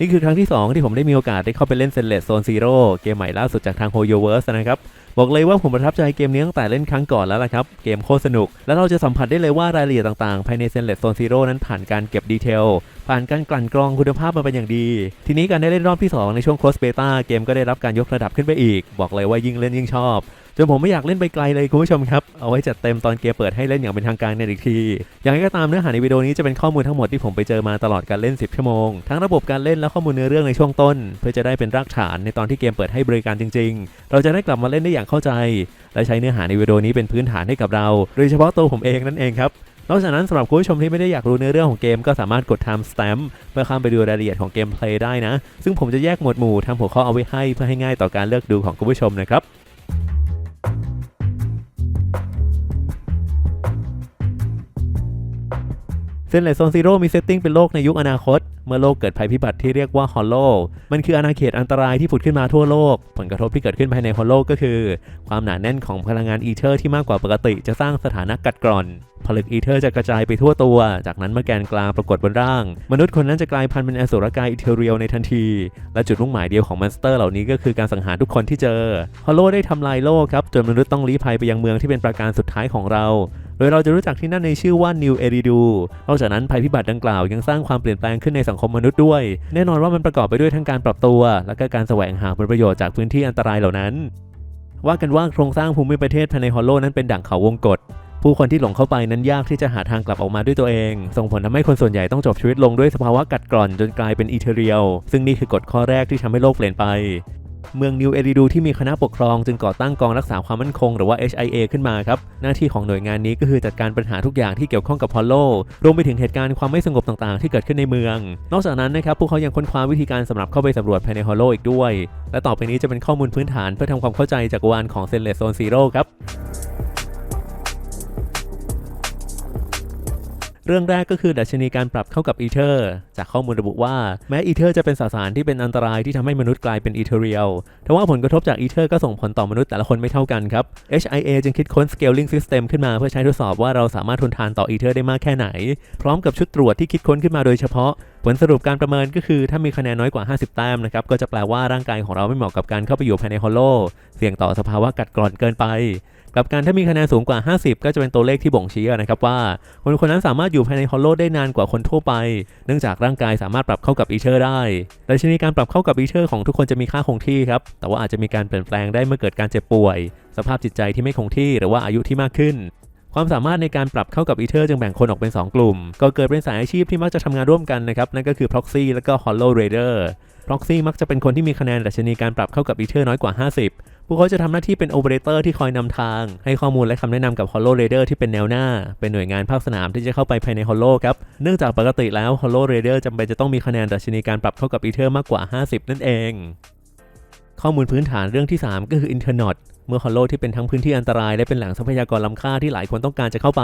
นี่คือครั้งที่ 2 ที่ผมได้มีโอกาสได้เข้าไปเล่นเซนเลสโซนซีโร่เกมใหม่ล่าสุดจากทางโฮโยเวิร์สนะครับบอกเลยว่าผมประทับใจเกมนี้ตั้งแต่เล่นครั้งก่อนแล้วล่ะครับ เกมโคตรสนุก และเราจะสัมผัสได้เลยว่ารายละเอียดต่างๆ ภายในเซนเลสโซนซีโร่นั้นผ่านการเก็บดีเทล ผ่านการกลั่นกรองคุณภาพมาเป็นอย่างดี ทีนี้การได้เล่นรอบที่ 2 ในช่วง Cross Beta เกมก็ได้รับการยกระดับขึ้นไปอีก บอกเลยว่ายิ่งเล่นยิ่งชอบจนผมไม่อยากเล่นไปไกลเลยคุณผู้ชมครับ เอาไว้จัดเต็มตอนเกมเปิดให้เล่นอย่างเป็นทางการในอีกที อย่างไรก็ตามเนื้อหาในวิดีโอนี้จะเป็นข้อมูลทั้งหมดที่ผมไปเจอมาตลอดการเล่น 10 ชั่วโมง ทั้งระบบการเล่นและข้อมูลเนื้อเรื่องในช่วงต้น เพื่อจะได้เป็นรากฐานในตอนที่เกมเปิดให้บริการจริง ๆ เราจะได้กลับมาเล่นได้อย่างเข้าใจ และใช้เนื้อหาในวิดีโอนี้เป็นพื้นฐานให้กับเรา โดยเฉพาะตัวผมเองนั่นเองครับ นอกจากนั้นสำหรับคุณผู้ชมที่ไม่ได้อยากรู้เนื้อเรื่องของเกมก็สามารถกด time stamp เพื่อข้ามไปดูรายละเอียดของเกมเพลย์ได้นะ ซึ่งผมจะแยกหมวดหมู่ทำหัวข้อเอาไว้ให้เพื่อให้ง่ายต่อการเลือกดูของคุณผู้ชมนะครับเส้นเลโซนซีโร่มีเซตติ้งเป็นโลกในยุคอนาคต เมื่อโลกเกิดภัยพิบัติที่เรียกว่าฮอลโลมันคืออาณาเขตอันตรายที่ผุดขึ้นมาทั่วโลก ผลกระทบที่เกิดขึ้นภายในฮอลโลก็คือ ความหนาแน่นของพลังงานอีเทอร์ที่มากกว่าปกติจะสร้างสถานะกัดกร่อนผลึกอีเทอร์จะกระจายไปทั่วตัว จากนั้นเมื่อแกนกลางปรากฏบนร่าง มนุษย์คนนั้นจะกลายพันธุ์เป็นอสุรกายอีเทเรียลในทันที และจุดมุ่งหมายเดียวของมอนสเตอร์เหล่านี้ก็คือการสังหารทุกคนที่เจอ ฮอลโลได้ทำลายโลกครับ จนมนุษย์ต้องลี้ภัยไปยังเมืองที่เป็นปราการสุดท้ายของเรา โดยเราจะรู้จักที่นั่นในชื่อว่า New Eridu นอกจากนั้นภัยพิบัติดังกล่าวยังสร้างความเปลี่ยนแปลงขึ้นในสังคมมนุษย์ด้วย แน่นอนว่ามันประกอบไปด้วยทั้งการปรับตัว และก็การแสวงหาผลประโยชน์จากพื้นที่อันตรายเหล่านั้น ว่ากันว่าโครงสร้างภูมิประเทศภายในฮอลโลนั้นเป็นดั่งเขาวงกฏผู้คนที่หลงเข้าไปนั้นยากที่จะหาทางกลับออกมาด้วยตัวเอง ส่งผลทำให้คนส่วนใหญ่ต้องจบชีวิตลงด้วยสภาวะกัดกร่อนจนกลายเป็นอีเทเรียล ซึ่งนี่คือกฎข้อแรกที่ทำให้โลกเปลี่ยนไป เมืองนิวเอริดูที่มีคณะปกครองจึงก่อตั้งกองรักษาความมั่นคงหรือว่า HIA ขึ้นมาครับ หน้าที่ของหน่วยงานนี้ก็คือจัดการปัญหาทุกอย่างที่เกี่ยวข้องกับฮอลโล รวมไปถึงเหตุการณ์ความไม่สงบต่างๆ ที่เกิดขึ้นในเมือง นอกจากนั้นนะครับพวกเขายังค้นคว้าวิธีการสำหรับเข้าไปสำรวจภายในฮอลโลอีกด้วย และต่อไปนี้จะเป็นข้อมูลพื้นฐานเพื่อทำความเข้าใจจักรวาลของเซนเลสโซนซีโร่ครับ เรื่องแรกก็คือดัชนีการปรับเข้ากับอีเทอร์จากข้อมูลระบุว่าแม้อีเทอร์จะเป็นสสารที่เป็นอันตรายที่ทำให้มนุษย์กลายเป็นอีเทเรียลแต่ว่าผลกระทบจากอีเทอร์ก็ส่งผลต่อมนุษย์แต่ละคนไม่เท่ากันครับ HIA จึงคิดค้น scaling system ขึ้นมาเพื่อใช้ทดสอบว่าเราสามารถทนทานต่ออีเทอร์ได้มากแค่ไหน พร้อมกับชุดตรวจที่คิดค้นขึ้นมาโดยเฉพาะ ลสรุปการประเมินก็คือถ้ามีคะแนนน้อยกว่า 50 แต้มนะครับก็จะแปลว่าร่างกายของเราไม่เหมาะกับการเข้าไปอยู่ภายในฮอลโลเสี่ยงต่อสภาวะกัดกร่อนเกินไปกลับกันถ้ามีคะแนนสูงกว่า 50 ก็จะเป็นตัวเลขที่บ่งชี้นะครับว่า คนคนนั้นสามารถอยู่ภายในฮอลโลได้นานกว่าคนทั่วไป เนื่องจากร่างกายสามารถปรับเข้ากับอีเชอร์ได้ดัชนีการปรับเข้ากับอีเชอร์ของทุกคนจะมีค่าคงที่ครับ แต่ว่าอาจจะมีการเปลี่ยนแปลงได้เมื่อเกิดการเจ็บป่วย สภาพจิตใจที่ไม่คงที่หรือว่าอายุที่มากขึ้น ความสามารถในการปรับเข้ากับอีเทอร์จึงแบ่งคนออกเป็น 2 กลุ่ม ก็เกิดเป็นสายอาชีพที่มักจะทำงานร่วมกันนะครับนั่นก็คือ proxy และก็ hollow raider proxy มักจะเป็นคนที่มีคะแนนดัชนีการปรับเข้ากับอีเทอร์น้อยกว่า 50 พวกเขาจะทำหน้าที่เป็นโอเปอเรเตอร์ที่คอยนำทาง ให้ข้อมูลและคำแนะนำกับ Hollow Raider ที่เป็นแนวหน้า เป็นหน่วยงานภาคสนามที่จะเข้าไปภายใน Hollow ครับ เนื่องจากปกติแล้ว Hollow Raider จำเป็นจะต้องมีคะแนนดัชนีการปรับเข้ากับอีเทอร์มากกว่า 50 นั่นเอง ข้อมูลพื้นฐานเรื่องที่ 3 ก็คือ Internet เมื่อฮอลโลที่เป็นทั้งพื้นที่อันตรายและเป็นแหล่งทรัพยากรล้ำค่าที่หลายคนต้องการจะเข้าไป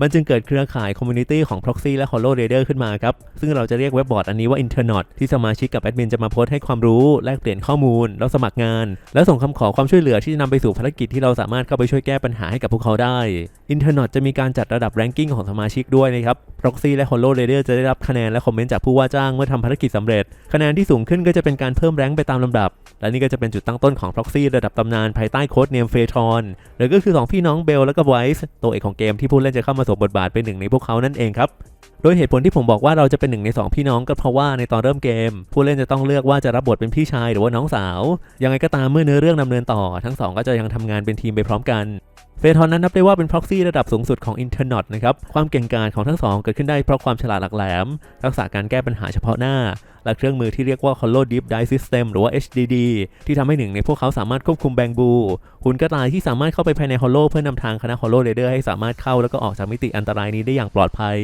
มันจึงเกิดเครือข่ายคอมมูนิตี้ของ Proxy และ Hollow Raider ขึ้นมาครับ ซึ่งเราจะเรียกเว็บบอร์ดอันนี้ว่า Internet ที่สมาชิกกับแอดมินจะมาโพสต์ให้ความรู้ แลกเปลี่ยนข้อมูล แล้วสมัครงาน แล้วส่งคำขอความช่วยเหลือที่จะนำไปสู่ภารกิจที่เราสามารถเข้าไปช่วยแก้ปัญหาให้กับพวกเขาได้ Internet จะมีการจัดระดับ ranking ของสมาชิกด้วยนะครับ Proxy และ Hollow Raider จะได้รับคะแนนและคอมเมนต์จากผู้ว่าจ้างเมื่อทำภารกิจสำเร็จ คะแนนที่สูงขึ้นก็จะเป็นการเพิ่มแรงไปตามลำดับ และนี่ก็จะเป็นจุดตั้งต้นของ Proxy ระดับตำนานภายใต้โค้ดเนมเฟทอนหรือก็คือ 2 พี่น้องเบลและก็ไวส์ตัวเอกของเกมที่ผู้เล่นจะเข้ามาสวมบทบาทเป็นหนึ่งในพวกเขานั่นเองครับโดยเหตุผลที่ผมบอกว่าเราจะเป็นหนึ่งใน 2 พี่น้องก็เพราะว่าในตอนเริ่มเกม ผู้เล่นจะต้องเลือกว่าจะรับบทเป็นพี่ชายหรือว่าน้องสาว ยังไงก็ตามเมื่อเนื้อเรื่องดำเนินต่อ ทั้งสองก็จะยังทำงานเป็นทีมไปพร้อมกัน เฟทอนนั้นนับได้ว่าเป็นพ็อกซี่ระดับสูงสุดของอินเทอร์เนะครับ ความเก่งกาจของทั้งสองเกิดขึ้นได้เพราะความฉลาดหลักแหลม ทักษะการแก้ปัญหาเฉพาะหน้า และเครื่องมือที่เรียกว่า Hollow Deep Dive System หรือว่า HDD ที่ทำให้หนึ่งในพวกเขาสามารถควบคุมแบงบู หุ่นกระต่ายที่สามารถเข้าไปภายใน Hollow เพื่อนำทางคณะ Hollow Raider ให้สามารถเข้าแล้วก็ออกจากมิติอันตรายนี้ได้อย่างปลอดภัย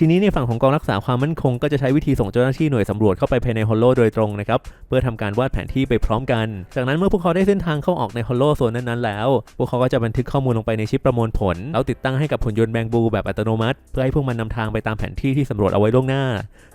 ทีนี้ในฝั่งของกองรักษาความมั่นคงก็จะใช้วิธีส่งเจ้าหน้าที่หน่วยสำรวจเข้าไปภายในฮอลโลโดยตรงนะครับเพื่อทำการวาดแผนที่ไปพร้อมกัน จากนั้นเมื่อพวกเขาได้เส้นทางเข้าออกในฮอลโลโซนนั้นๆแล้ว พวกเขาก็จะบันทึกข้อมูลลงไปในชิปประมวลผล แล้วติดตั้งให้กับหุ่นยนต์แบงบูแบบอัตโนมัติ เพื่อให้พวกมันนำทางไปตามแผนที่ที่สำรวจเอาไว้ล่วงหน้า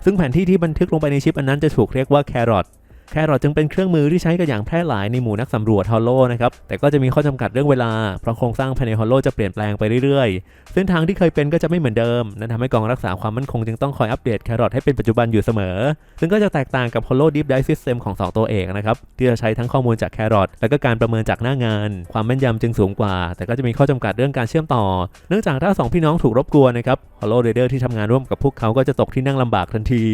ซึ่งแผนที่ที่บันทึกลงไปในชิปอันนั้นจะถูกเรียกว่าแครอท แครอทจึงเป็นเครื่องมือที่ใช้กันอย่างแพร่หลายในหมู่นักสำรวจฮอลโลนะครับแต่ก็จะมีข้อจำกัดเรื่องเวลา เพราะโครงสร้างภายในฮอลโลจะเปลี่ยนแปลงไปเรื่อยๆ เส้นทางที่เคยเป็นก็จะไม่เหมือนเดิม นั่นทำให้กองรักษาความมั่นคงจึงต้องคอยอัปเดตแครอทให้เป็นปัจจุบันอยู่เสมอ ซึ่งก็จะแตกต่างกับ Hollow Deep Dive System ของ 2 ตัวเอกนะครับที่จะใช้ทั้งข้อมูลจากแครอทและก็การประเมินจากหน้างาน ความแม่นยำจึงสูงกว่า แต่ก็จะมีข้อจำกัดเรื่องการเชื่อมต่อ เนื่องจากถ้าสองพี่น้องถูกรบกวนนะครับ Hollow Raider ที่ทำงานร่วมกับพวกเขาก็จะตกที่นั่งลำบากทันที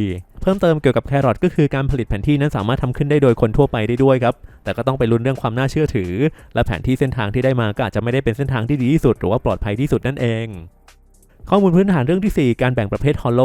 เพิ่มเติมเกี่ยวกับแครอทก็คือการผลิตแผนที่นั้นสามารถทำขึ้นได้โดยคนทั่วไปได้ด้วยครับ แต่ก็ต้องไปลุ้นเรื่องความน่าเชื่อถือ และแผนที่เส้นทางที่ได้มาก็อาจจะไม่ได้เป็นเส้นทางที่ดีที่สุดหรือว่าปลอดภัยที่สุดนั่นเอง ข้อมูลพื้นฐานเรื่องที่ 4 การแบ่งประเภทฮอลโล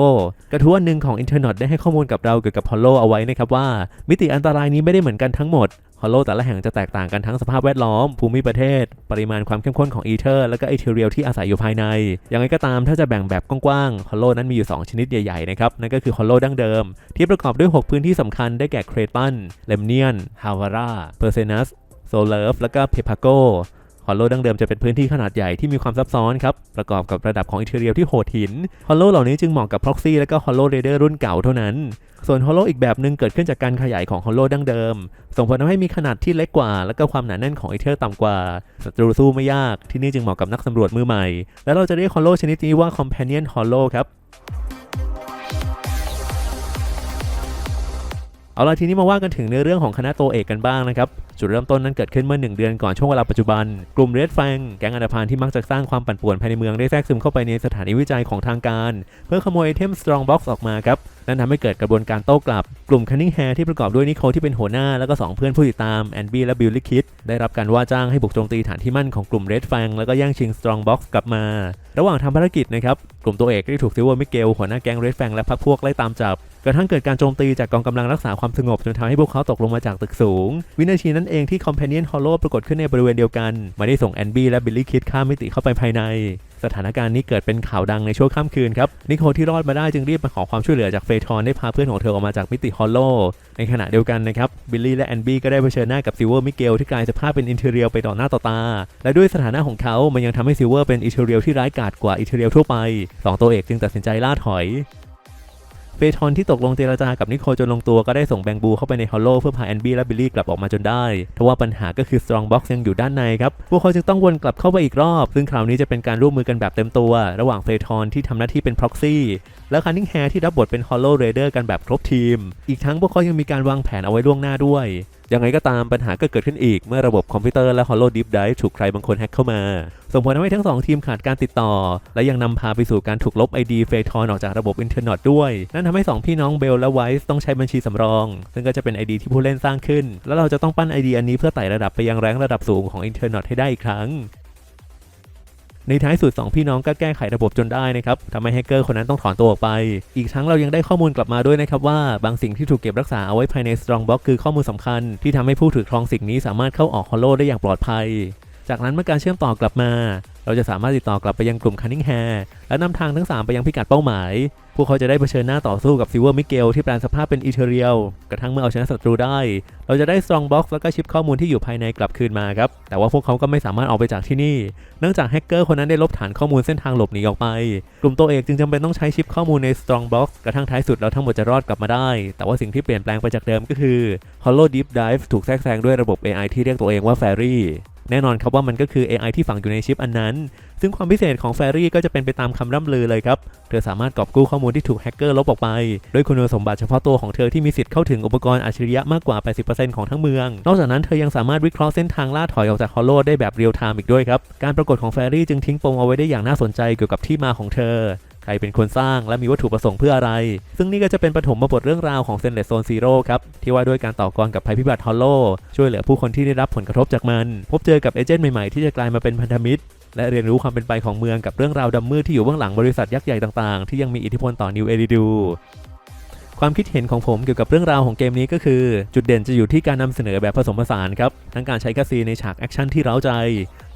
กระทู้อันหนึ่งของอินเทอร์เน็ตได้ให้ข้อมูลกับเราเกี่ยวกับฮอลโลเอาไว้นะครับว่า มิติอันตรายนี้ไม่ได้เหมือนกันทั้งหมด ฮอลโลแต่ละแห่งจะแตกต่างกันทั้งสภาพแวดล้อม ภูมิประเทศ ปริมาณความเข้มข้นของอีเทอร์และก็ไอเทเรียลที่อาศัยอยู่ภายในอย่างไรก็ตามถ้าจะแบ่งแบบกว้างๆฮอลโลนั้นมีอยู่ 2 ชนิดใหญ่ๆนะครับนั่นก็คือฮอลโลดั้งเดิม ที่ประกอบด้วย 6 พื้นที่สำคัญได้แก่เครตันเลมเนียนฮาวาราเพอร์เซนัสโซเลฟและก็เพปาโก ฮอลโลดั้งเดิมจะเป็นพื้นที่ขนาดใหญ่ที่มีความซับซ้อนครับประกอบกับระดับของอินเทอร์เรียลที่โหดหินฮอลโลเหล่านี้จึงเหมาะกับ Proxy และก็ Hollow Raider รุ่นเก่าเท่านั้น ส่วนฮอลโลอีกแบบหนึ่งเกิดขึ้นจากการขยายของฮอลโลดั้งเดิม ส่งผลทำให้มีขนาดที่เล็กกว่า และก็ความหนาแน่นของไอเทอร์ต่ำกว่าศัตรูสู้ไม่ยาก ที่นี่จึงเหมาะกับนักสำรวจมือใหม่ และเราจะเรียกฮอลโลชนิดนี้ว่า Companion Hollow ครับ เอาละทีนี้มาว่ากันถึงเนื้อเรื่องของคณะโตเอกกันบ้างนะครับ จุดเริ่มต้นนั้นเกิดขึ้นเมื่อ 1 เดือนก่อนช่วงเวลาปัจจุบัน กลุ่มเรดแฟงแก๊งอันธพาลที่มักจะสร้างความปั่นป่วนภายในเมืองได้แทรกซึมเข้าไปในสถานีวิจัยของทางการ เพื่อขโมยไอเทม Strong Box ออกมาครับนั่นทำให้เกิดกระบวนการโต้กลับ กลุ่มคันนิงแฮร์ที่ประกอบด้วยนิโคลที่เป็นหัวหน้า แล้วก็ 2 เพื่อนผู้ติดตามแอนบี้และบิลลี่คิดได้รับการว่าจ้างให้บุกโจมตีฐานที่มั่นของกลุ่มเรดแฟงแล้วก็แย่งชิง Strong Box กลับมา ระหว่างทำภารกิจนะครับกลุ่มตัวเอกได้ถูกซิลเวอร์มิเกลหัวหน้าแก๊งเรดแฟงและพรรคพวกไล่ตามจับ กระทั่งเกิดการโจมตีจากกองกำลังรักษาความสงบจนทำให้พวกเขาตกลงมาจากตึกสูง วินาทีนั้นเองที่ Companion Hollow ปรากฏขึ้นในบริเวณเดียวกันมาได้ส่งแอนบี้และบิลลี่คิดข้ามมิติเข้าไปภายใน สถานการณ์นี้เกิดเป็นข่าวดังในช่วงค่ำคืนครับนิโคลที่รอดมาได้จึงรีบมาขอความช่วยเหลือจากเฟทอนได้พาเพื่อนของเธอออกมาจากมิติฮอลโลในขณะเดียวกันนะครับบิลลี่และแอนบี้ก็ได้เผชิญหน้ากับซิเวอร์มิเกลที่กลายสภาพเป็นอินเทอร์เรียลไปต่อหน้าต่อตา และด้วยสถานะของเขามันยังทำให้ซิเวอร์เป็นอินเทอร์เรียลที่ร้ายกาจกว่าอินเทอร์เรียลทั่วไปสองตัวเอกจึงตัดสินใจล่าถอย เฟทอนที่ตกลงเจรจากับนิโคลจนลงตัวก็ได้ส่งแบงบูเข้าไปในฮอลโลเพื่อพาแอนบี้และบิลลี่กลับออกมาจนได้ทว่าปัญหาก็คือสตรองบ็อกซ์ยังอยู่ด้านในครับ พวกเขาจึงต้องวนกลับเข้าไปอีกรอบ ซึ่งคราวนี้จะเป็นการร่วมมือกันแบบเต็มตัว ระหว่างเฟทอนที่ทำหน้าที่เป็นพ็อกซี่ และคันนิงแฮร์ที่รับบทเป็น Hollow Raider กันแบบครบทีม อีกทั้งพวกเขายังมีการวางแผนเอาไว้ล่วงหน้าด้วยยังไงก็ตามปัญหาก็เกิดขึ้นอีกเมื่อระบบคอมพิวเตอร์และ Hollow Deep Dive ถูกใครบางคนแฮ็กเข้ามา ส่งผลทำให้ทั้งสองทีมขาดการติดต่อ และยังนำพาไปสู่การถูกลบ ID เฟทอนออกจากระบบอินเทอร์เน็ตด้วย นั่นทำให้ 2 พี่น้องเบลและไวส์ต้องใช้บัญชีสำรอง ซึ่งก็จะเป็น ID ที่ผู้เล่นสร้างขึ้น แล้วเราจะต้องปั้น ID อันนี้เพื่อไต่ระดับไปยังแรงระดับสูงของอินเทอร์เน็ตให้ได้อีกครั้ง ในท้ายสุด 2 พี่น้องก็แก้ไขระบบจนได้นะครับทำให้แฮกเกอร์คนนั้นต้องถอนตัวออกไป อีกทั้งเรายังได้ข้อมูลกลับมาด้วยนะครับว่าบางสิ่งที่ถูกเก็บรักษาเอาไว้ภายใน Strong Box คือข้อมูลสำคัญ ที่ทำให้ผู้ถือครองสิ่งนี้สามารถเข้าออกฮอลโลได้อย่างปลอดภัย จากนั้นเมื่อการเชื่อมต่อกลับมา เราจะสามารถติดต่อกลับไปยังกลุ่มคันนิงแฮร์และนำทางทั้ง 3 ไปยังพิกัดเป้าหมาย พวกเขาจะได้เผชิญหน้าต่อสู้กับซิลเวอร์มิเกลที่แปลงสภาพเป็นอีเทเรียล กระทั่งเมื่อเอาชนะศัตรูได้ เราจะได้ Strong Box แล้วก็ชิปข้อมูลที่อยู่ภายในกลับคืนมาครับ แต่ว่าพวกเขาก็ไม่สามารถออกไปจากที่นี่ เนื่องจากแฮกเกอร์คนนั้นได้ลบฐานข้อมูลเส้นทางหลบหนีออกไป กลุ่มตัวเอกจึงจำเป็นต้องใช้ชิปข้อมูลใน Strong Box กระทั่งท้ายสุดเราทั้งหมดจะรอดกลับมาได้ แต่ว่าสิ่งที่เปลี่ยนแปลงไปจากเดิมก็คือ Hollow Deep Dive ถูกแทรกแซงด้วยระบบ AI ที่เรียกตัวเองว่า Fairy แน่นอนครับว่ามันก็คือ AI ที่ฝังอยู่ในชิปอันนั้น ซึ่งความพิเศษของ Fairy ก็จะเป็นไปตามคำร่ำลือเลยครับ เธอสามารถกอบกู้ข้อมูลที่ถูกแฮกเกอร์ลบออกไป ด้วยคุณสมบัติเฉพาะตัวของเธอที่มีสิทธิ์เข้าถึงอุปกรณ์อัจฉริยะมากกว่า 80%ของทั้งเมือง นอกจากนั้นเธอยังสามารถวิเคราะห์เส้นทางล่าถอยออกจากฮอลโลได้แบบเรียลไทม์อีกด้วยครับ การปรากฏของ Fairy จึงทิ้งปมเอาไว้ได้อย่างน่าสนใจเกี่ยวกับที่มาของเธอ ใครเป็นคนสร้างและมีวัตถุประสงค์เพื่ออะไร ซึ่งนี่ก็จะเป็นปฐมบทเรื่องราวของเซนเลสโซนซีโร่ครับ ที่ว่าด้วยการต่อกรกับภัยพิบัติฮอลโล ช่วยเหลือผู้คนที่ได้รับผลกระทบจากมัน พบเจอกับเอเจนต์ใหม่ๆ ที่จะกลายมาเป็นพันธมิตร และเรียนรู้ความเป็นไปของเมืองกับเรื่องราวดำมืดที่อยู่เบื้องหลังบริษัทยักษ์ใหญ่ต่างๆ ที่ยังมีอิทธิพลต่อนิวเอริดูความคิดเห็นของผมเกี่ยวกับเรื่องราวของเกมนี้ก็คือ จุดเด่นจะอยู่ที่การนำเสนอแบบผสมผสานครับ ทั้งการใช้กราซีในฉากแอคชั่นที่เร้าใจ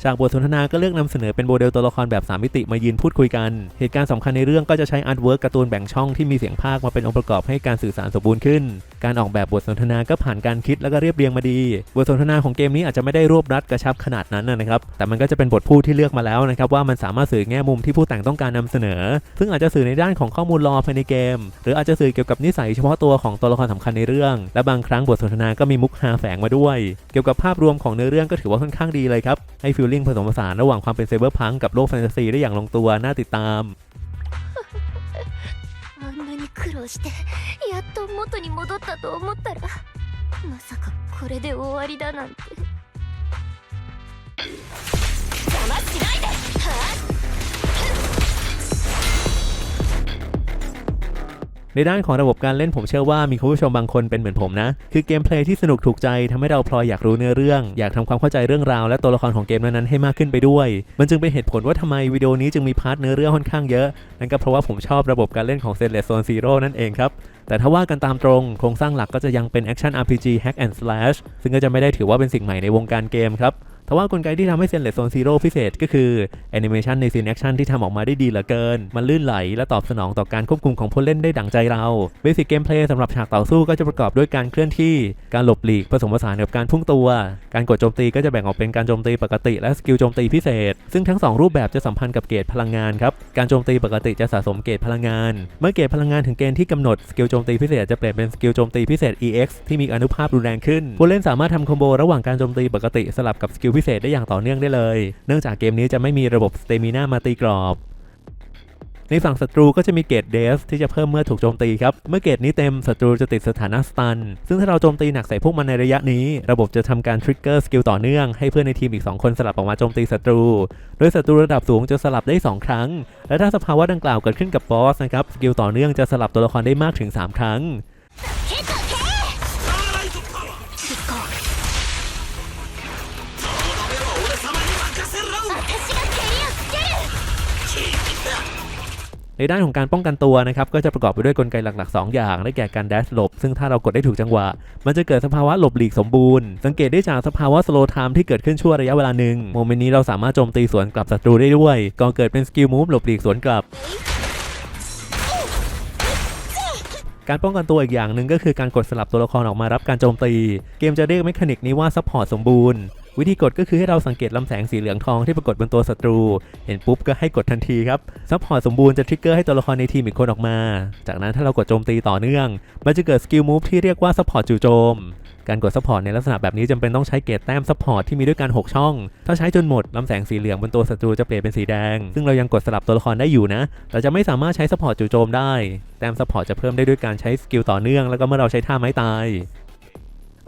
ฉากบทสนทนาก็เลือกนำเสนอเป็นโมเดลตัวละครแบบ 3 มิติมายืนพูดคุยกัน เหตุการณ์สำคัญในเรื่องก็จะใช้อาร์ตเวิร์กการ์ตูนแบ่งช่องที่มีเสียงภาคมาเป็นองค์ประกอบให้การสื่อสารสมบูรณ์ขึ้น การออกแบบบทสนทนาก็ผ่านการคิดแล้วก็เรียบเรียงมาดี บทสนทนาของเกมนี้อาจจะไม่ได้รวบรัดกระชับขนาดนั้นนะครับ แต่มันก็จะเป็นบทพูดที่เลือกมาแล้วนะครับว่ามันสามารถสื่อแง่มุมที่ผู้แต่งต้องการนำเสนอ ซึ่งอาจจะสื่อในด้านของข้อมูลรอภายในเกม หรืออาจจะสื่อเกี่ยวกับนิสัยเฉพาะตัวของตัวละครสำคัญในเรื่อง และบางครั้งบทสนทนาก็มีมุกฮาแฝงมาด้วย เกี่ยวกับภาพรวมของเนื้อเรื่องก็ถือว่าค่อนข้างดีเลยครับให้ฟีลลิ่งผสมผสานระหว่างความเป็นเซเบอร์พังกับโลกแฟนตาซีได้อย่างลงตัวน่าติดตาม あんなに苦労してやっと元に戻ったと思ったらまさかこれで終わりだなんて邪魔しないではあ ในด้านของระบบการเล่นผมเชื่อว่ามีคุณผู้ชมบางคนเป็นเหมือนผมนะ คือเกมเพลย์ที่สนุกถูกใจทำให้เราพลอยอยากรู้เนื้อเรื่อง อยากทำความเข้าใจเรื่องราวและตัวละครของเกมนั้นๆให้มากขึ้นไปด้วย มันจึงเป็นเหตุผลว่าทำไมวิดีโอนี้จึงมีพาร์ทเนื้อเรื่องค่อนข้างเยอะ นั่นก็เพราะว่าผมชอบระบบการเล่นของ s e n l e s s Zone Zero นั่นเองครับแต่ถ้าว่ากันตามตรงโครงสร้างหลักก็จะยังเป็น Action RPG Hack and Slash ซึ่งก็จะไม่ได้ถือว่าเป็นสิ่งใหม่ในวงการเกมครับ แต่ว่ากลไกที่ทำให้เซนเลสโซนซีโร่พิเศษก็คือแอนิเมชันในซีนแอคชั่นที่ทำออกมาได้ดีเหลือเกิน มันลื่นไหลและตอบสนองต่อการควบคุมของผู้เล่นได้ดังใจเราเบสิกเกมเพลย์สำหรับฉากต่อสู้ก็จะประกอบด้วยการเคลื่อนที่ การหลบหลีกผสมผสานกับการพุ่งตัว การกดโจมตีก็จะแบ่งออกเป็นการโจมตีปกติและสกิลโจมตีพิเศษ ซึ่งทั้งสองรูปแบบจะสัมพันธ์กับเกรดพลังงานครับ การโจมตีปกติจะสะสมเกรดพลังงาน เมื่อเกรดพลังงานถึงเกณฑ์ที่กำหนดสกิลโจมตีพิเศษจะเปลี่ยนเป็นสกิลโจมตีพิเศษ EX ที่มีอนุภาพรุนแรงขึ้น ผู้เล่นสามารถทำคอมโบระหว่างการโจมตีปกติสลับกับสกิลพิเศษได้อย่างต่อเนื่องได้เลย เนื่องจากเกมนี้จะไม่มีระบบสเตมิน่ามาตีกรอบ ในฝั่งศัตรูก็จะมีเกรดเดฟที่จะเพิ่มเมื่อถูกโจมตีครับ เมื่อเกรดนี้เต็มศัตรูจะติดสถานะสตัน ซึ่งถ้าเราโจมตีหนักใส่พวกมันในระยะนี้ ระบบจะทำการทริกเกอร์สกิลต่อเนื่องให้เพื่อนในทีมอีก 2 คนสลับออกมาโจมตีศัตรู โดยศัตรูระดับสูงจะสลับได้ 2 ครั้ง และถ้าสภาวะดังกล่าวเกิดขึ้นกับบอสนะครับ สกิลต่อเนื่องจะสลับตัวละครได้มากถึง 3 ครั้ง ในด้านของการป้องกันตัวนะครับก็จะประกอบไปด้วยกลไกหลักๆ 2 อย่างได้แก่การ dash หลบ ซึ่งถ้าเรากดได้ถูกจังหวะ มันจะเกิดสภาวะหลบหลีกสมบูรณ์ สังเกตได้จากสภาวะ slow time ที่เกิดขึ้นชั่วระยะเวลาหนึ่งโมเมนต์นี้เราสามารถโจมตีสวนกลับศัตรูได้ด้วยก่อนเกิดเป็นสกิลมูฟหลบหลีกสวนกลับการป้องกันตัวอีกอย่างหนึ่งก็คือการกดสลับตัวละครออกมารับการโจมตี เกมจะเรียกเมคานิกนี้ว่าซัพพอร์ตสมบูรณ์ วิธีกดก็คือให้เราสังเกตลำแสงสีเหลืองทองที่ปรากฏบนตัวศัตรู เห็นปุ๊บก็ให้กดทันทีครับซัพพอร์ตสมบูรณ์จะทริกเกอร์ให้ตัวละครในทีมอีกคนออกมา จากนั้นถ้าเรากดโจมตีต่อเนื่อง มันจะเกิดสกิลมูฟที่เรียกว่าซัพพอร์ตจู่โจมการกดซัพพอร์ตในลักษณะแบบนี้จำเป็นต้องใช้เกรดแต้มซัพพอร์ตที่มีด้วยกัน 6 ช่อง ถ้าใช้จนหมดลำแสงสีเหลืองบนตัวศัตรูจะเปลี่ยนเป็นสีแดง ซึ่งเรายังกดสลับตัวละครได้อยู่นะ แต่จะไม่สามารถใช้ซัพพอร์ตจู่โจมได้ แต้มซัพพอร์ตจะเพิ่มได้ด้วยการใช้สกิลต่อเนื่อง แล้วก็เมื่อเราใช้ท่าไม้ตาย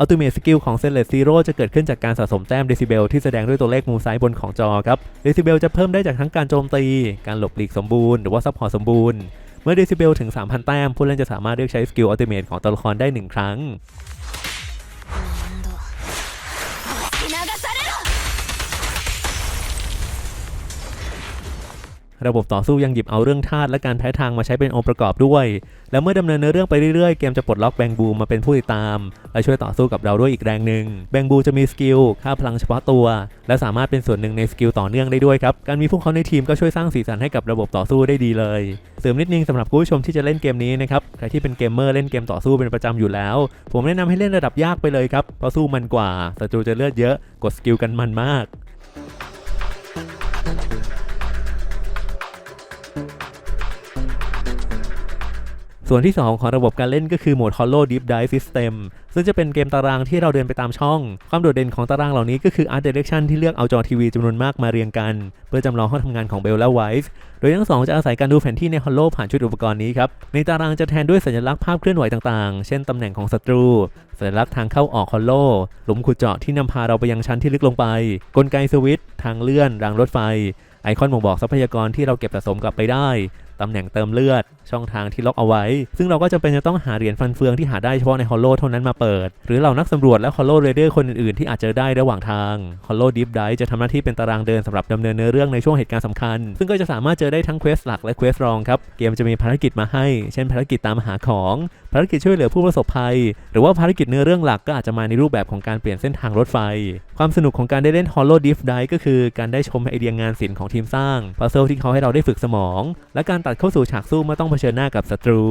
อัลติเมทสกิลของเซนเลสซีโร่จะเกิดขึ้นจากการสะสมแต้มเดซิเบลที่แสดงด้วยตัวเลขมุมซ้ายบนของจอครับเดซิเบลจะเพิ่มได้จากทั้งการโจมตี การหลบหลีกสมบูรณ์หรือว่าซัพพอร์ตสมบูรณ์ เมื่อเดซิเบลถึง 3,000 แต้มผู้เล่นจะสามารถเลือกใช้สกิลอัลติเมทของตัวละครได้ 1 ครั้ง ระบบต่อสู้ยังหยิบเอาเรื่องธาตุและการแพ้ทางมาใช้เป็นองค์ประกอบด้วย และเมื่อดำเนินเนื้อเรื่องไปเรื่อยๆ เกมจะปลดล็อกแบงบูมาเป็นผู้ติดตาม และช่วยต่อสู้กับเราด้วยอีกแรงหนึ่งแบงบูจะมีสกิลค่าพลังเฉพาะตัว และสามารถเป็นส่วนหนึ่งในสกิลต่อเนื่องได้ด้วยครับ การมีพวกเขาในทีมก็ช่วยสร้างสีสันให้กับระบบต่อสู้ได้ดีเลยเสริมนิดนึงสำหรับผู้ชมที่จะเล่นเกมนี้นะครับใครที่เป็นเกมเมอร์เล่นเกมต่อสู้เป็นประจำอยู่แล้ว ผมแนะนำให้เล่นระดับยากไปเลยครับเพราะสู้มันกว่าศัตรูจะเลือดเยอะกดสกิลกันมันมาก ส่วนที่ 2 ของระบบการเล่นก็คือโหมด Hollow Deep Dive System ซึ่งจะเป็นเกมตารางที่เราเดินไปตามช่อง ความโดดเด่นของตารางเหล่านี้ก็คือ Art Direction ที่เลือกเอาจอทีวีจำนวนมากมาเรียงกัน เพื่อจำลองห้องทำงานของเบลและไวฟ์โดยทั้งสองจะอาศัยการดูแผนที่ใน Hollow ผ่านชุดอุปกรณ์นี้ครับ ในตารางจะแทนด้วยสัญลักษณ์ภาพเคลื่อนไหวต่างๆ เช่นตำแหน่งของศัตรู สัญลักษณ์ทางเข้าออก Hollow หลุมขุดเจาะที่นำพาเราไปยังชั้นที่ลึกลงไป กลไกสวิตช์ทางเลื่อนรางรถไฟไอคอนบ่งบอกทรัพยากรที่เราเก็บสะสมกลับไปได้ ตำแหน่งเติมเลือด ช่องทางที่ล็อกเอาไว้ ซึ่งเราก็จะเป็นจะต้องหาเหรียญฟันเฟืองที่หาได้เฉพาะในฮอลโลเท่านั้นมาเปิด หรือเหล่านักสำรวจและฮอลโลเรเดอร์คนอื่นๆที่อาจจะได้ระหว่างทางฮอลโลดิฟไดจะทำหน้าที่เป็นตารางเดินสำหรับดำเนินเนื้อเรื่องในช่วงเหตุการณ์สำคัญ ซึ่งก็จะสามารถเจอได้ทั้งเควสหลักและเควสรองครับเกมจะมีภารกิจมาให้ เช่นภารกิจตามหาของภารกิจช่วยเหลือผู้ประสบภัย หรือว่าภารกิจเนื้อเรื่องหลักก็อาจจะมาในรูปแบบของการเปลี่ยนเส้นทางรถไฟ ความสนุกของการได้เล่น Hollow Diff d i ก็คือการได้ชมไอเดียงานศิลป์ของทีมสร้างพัซเซิลที่เขาให้เราได้ฝึกสมอง และการตัดเข้าสู่ฉากสู้เมื่อต้องเผชิญหน้ากับศัตรู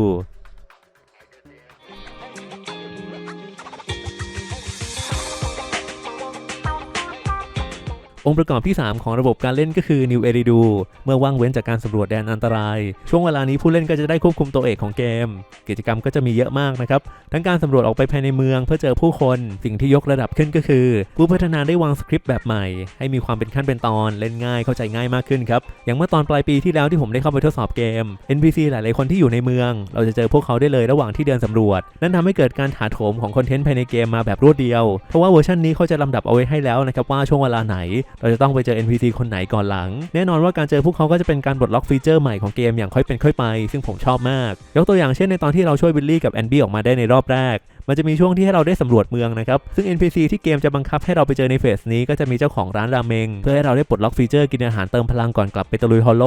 องค์ประกอบที่ 3 ของระบบการเล่นก็คือ New Eridu เมื่อว่างเว้นจากการสำรวจแดนอันตราย ช่วงเวลานี้ผู้เล่นก็จะได้ควบคุมตัวเอกของเกม กิจกรรมก็จะมีเยอะมากนะครับ ทั้งการสำรวจออกไปภายในเมืองเพื่อเจอผู้คน สิ่งที่ยกระดับขึ้นก็คือ ผู้พัฒนาได้วางสคริปต์แบบใหม่ ให้มีความเป็นขั้นเป็นตอนเล่นง่ายเข้าใจง่ายมากขึ้นครับอย่างเมื่อตอนปลายปีที่แล้วที่ผมได้เข้าไปทดสอบเกม NPC หลายๆคนที่อยู่ในเมือง เราจะเจอพวกเขาได้เลยระหว่างที่เดินสำรวจ นั่นทำให้เกิดการถาโถมของคอนเทนต์ภายในเกมมาแบบรวดเดียวเพราะว่าเวอร์ชันนี้เขาจะลำดับเอาไว้ให้แล้วนะครับว่าช่วงเวลาไหนเราจะต้องไปเจอ NPC คนไหนก่อนหลัง แน่นอนว่าการเจอพวกเขาก็จะเป็นการปลดล็อกฟีเจอร์ใหม่ของเกมอย่างค่อยเป็นค่อยไป ซึ่งผมชอบมาก ยกตัวอย่างเช่นในตอนที่เราช่วยบิลลี่กับแอนบี้ออกมาได้ในรอบแรกมันจะมีช่วงที่ให้เราได้สำรวจเมืองนะครับ ซึ่ง NPC ที่เกมจะบังคับให้เราไปเจอในเฟสนี้ก็จะมีเจ้าของร้านราเมง เพื่อให้เราได้ปลดล็อกฟีเจอร์กินอาหารเติมพลังก่อนกลับไปตะลุยฮอลโล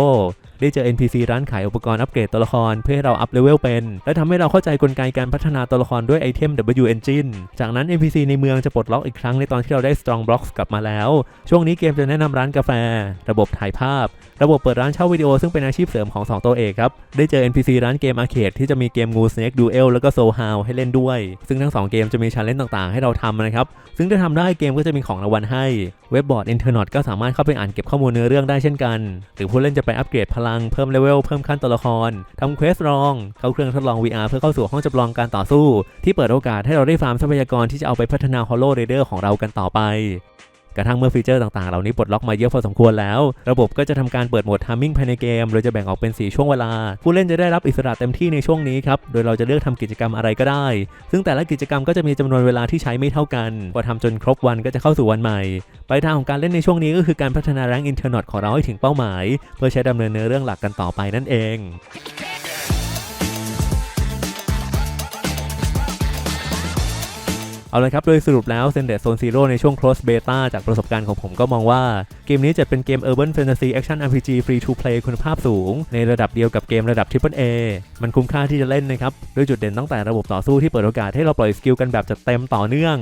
ได้เจอ NPC ร้านขายอุปกรณ์อัปเกรดตัวละครเพื่อให้เราอัพเลเวลเป็น และทำให้เราเข้าใจกลไกการพัฒนาตัวละครด้วยไอเทม W Engine จากนั้น NPC ในเมืองจะปลดล็อกอีกครั้งในตอนที่เราได้ Strong Blocks กลับมาแล้ว ช่วงนี้เกมจะแนะนำร้านกาแฟ ระบบถ่ายภาพ ระบบเปิดร้านเช่าวิดีโอซึ่งเป็นอาชีพเสริมของ 2 ตัวเอกครับได้เจอ NPC ร้านเกมอาร์เคดที่จะมีเกมงู Snake Duel แล้วก็ Soul Hound ให้เล่นด้วย ซึ่งทั้ง 2 เกมจะมีชาเลนจ์ต่างๆ ให้เราทำนะครับซึ่งถ้าทำได้เกมก็จะมีของรางวัลให้เว็บบอร์ดอินเทอร์เน็ตก็สามารถเข้าไปอ่านเก็บข้อมูลเนื้อเรื่องได้เช่นกัน หรือผู้เล่นจะไปอัปเกรดพลังเพิ่มเลเวล เพิ่มขั้นตัวละครทำเควสรอง เข้าเครื่องทดลอง VR เพื่อเข้าสู่ห้องจำลองการต่อสู้ ที่เปิดโอกาสให้เราได้ฟาร์มทรัพยากรที่จะเอาไปพัฒนา Hollow Raider ของเรากันต่อไป กระทั่งเมื่อฟีเจอร์ต่างๆ เหล่านี้ปลดล็อกมาเยอะพอสมควรแล้ว ระบบก็จะทำการเปิดโหมด Timing ภายในเกม โดยจะแบ่งออกเป็น 4 ช่วงเวลา ผู้เล่นจะได้รับอิสระเต็มที่ในช่วงนี้ครับ โดยเราจะเลือกทำกิจกรรมอะไรก็ได้ ซึ่งแต่ละกิจกรรมก็จะมีจำนวนเวลาที่ใช้ไม่เท่ากัน พอทำจนครบวันก็จะเข้าสู่วันใหม่ปลายทางของการเล่นในช่วงนี้ก็คือการพัฒนาแรงอินเทอร์เน็ตของเราให้ถึงเป้าหมาย เพื่อใช้ดำเนินเนื้อเรื่องหลักกันต่อไปนั่นเอง เอาเลยครับ โดยสรุปแล้วเซนเด d โซนซีโร่ในช่วง Close Beta จากประสบการณ์ของผมก็มองว่า เกมนี้จะเป็นเกม Urban Fantasy Action RPG Free to Play คุณภาพสูง ในระดับเดียวกับเกมระดับ Triple A มันคุ้มค่าที่จะเล่นนะครับด้วยจุดเด่นตั้งแต่ระบบต่อสู้ที่เปิดโอกาสให้เราปล่อยสกิลกันแบบจัดเต็มต่อเนื่อง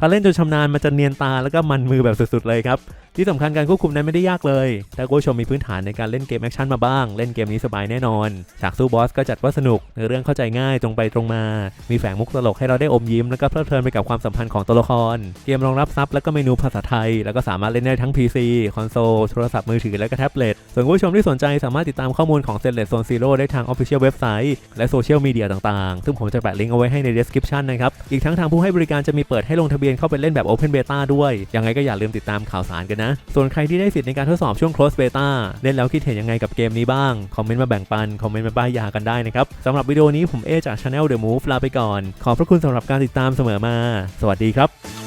ถ้าเล่นจนชำนาญมันจะเนียนตาแล้วก็มันมือแบบสุดๆเลยครับ ที่สำคัญการควบคุมนั้นไม่ได้ยากเลย ถ้าผู้ชมมีพื้นฐานในการเล่นเกมแอคชั่นมาบ้าง เล่นเกมนี้สบายแน่นอน ฉากสู้บอสก็จัดว่าสนุกเนื้อเรื่องเข้าใจง่ายตรงไปตรงมา มีแฝงมุกตลกให้เราได้อมยิ้ม แล้วก็เพลิดเพลินไปกับความสัมพันธ์ของตัวละคร เกมรองรับซับแล้วก็เมนูภาษาไทย แล้วก็สามารถเล่นได้ทั้ง PC คอนโซล โทรศัพท์มือถือ และก็แท็บเล็ต ส่วนผู้ชมที่สนใจสามารถติดตามข้อมูลของ s e n l e t Zone Zero ได้ทาง Official เว็บไซต์และโซเชียลมีเดียต่างๆ ซึ่งผมจะแปะลิงก์เอาไว้ให้ใน description นะครับ อีกทั้งทางผู้ให้บริการจะมีเปิดให้ลงทะเบียนเข้าไปเล่นแบบ Open Beta ด้วยยังไงก็อย่าลืมติดตามข่าวสารกันนะส่วนใครที่ได้สิทธิ์ในการทดสอบช่วง Close Beta เล่นแล้วคิดเห็นยังไงกับเกมนี้บ้าง คอมเมนต์มาแบ่งปัน คอมเมนต์มาป้ายยากันได้นะครับสำหรับวิดีโอนี้ผมเอจาก Channel The Move ลาไปก่อน ขอบพระคุณสำหรับการติดตามเสมอมา สวัสดีครับ